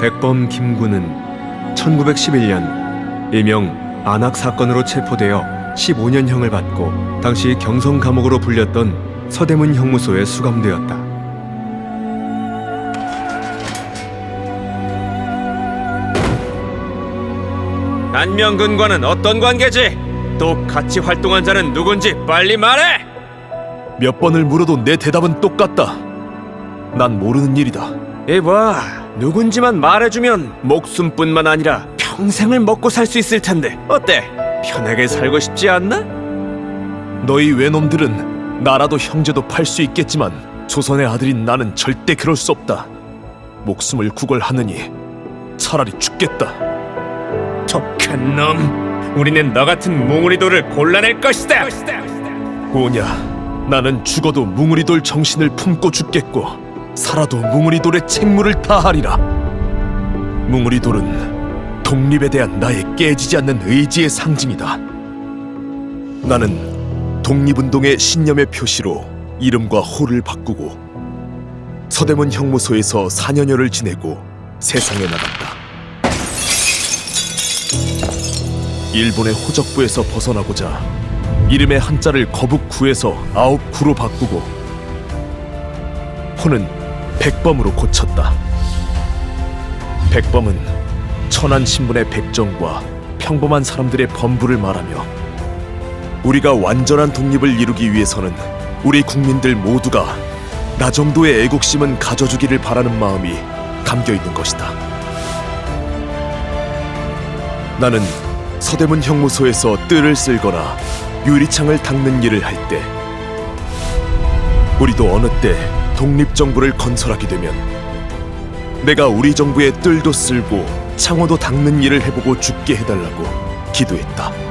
백범 김구는 1911년 일명 안학 사건으로 체포되어 15년형을 받고 당시 경성 감옥으로 불렸던 서대문 형무소에 수감되었다. 안명근과는 어떤 관계지? 또 같이 활동한 자는 누군지 빨리 말해! 몇 번을 물어도 내 대답은 똑같다. 난 모르는 일이다. 이봐, 누군지만 말해주면 목숨뿐만 아니라 평생을 먹고 살 수 있을 텐데 어때? 편하게 살고 싶지 않나? 너희 외놈들은 나라도 형제도 팔 수 있겠지만 조선의 아들인 나는 절대 그럴 수 없다. 목숨을 구걸하느니 차라리 죽겠다. 독한 놈! 우리는 너 같은 몽우리돌을 골라낼 것이다! 오냐, 나는 죽어도 뭉우리돌 정신을 품고 죽겠고 살아도 뭉우리돌의 책무를 다하리라. 뭉우리돌은 독립에 대한 나의 깨지지 않는 의지의 상징이다. 나는 독립운동의 신념의 표시로 이름과 호를 바꾸고 서대문 형무소에서 4년여를 지내고 세상에 나갔다. 일본의 호적부에서 벗어나고자 이름의 한자를 거북구에서 아홉구로 바꾸고 호는 백범으로 고쳤다. 백범은 천안 신분의 백정과 평범한 사람들의 범부를 말하며 우리가 완전한 독립을 이루기 위해서는 우리 국민들 모두가 나 정도의 애국심은 가져주기를 바라는 마음이 담겨 있는 것이다. 나는 서대문 형무소에서 뜰을 쓸거나 유리창을 닦는 일을 할 때 우리도 어느 때 독립정부를 건설하게 되면 내가 우리 정부의 뜰도 쓸고 창호도 닦는 일을 해보고 죽게 해달라고 기도했다.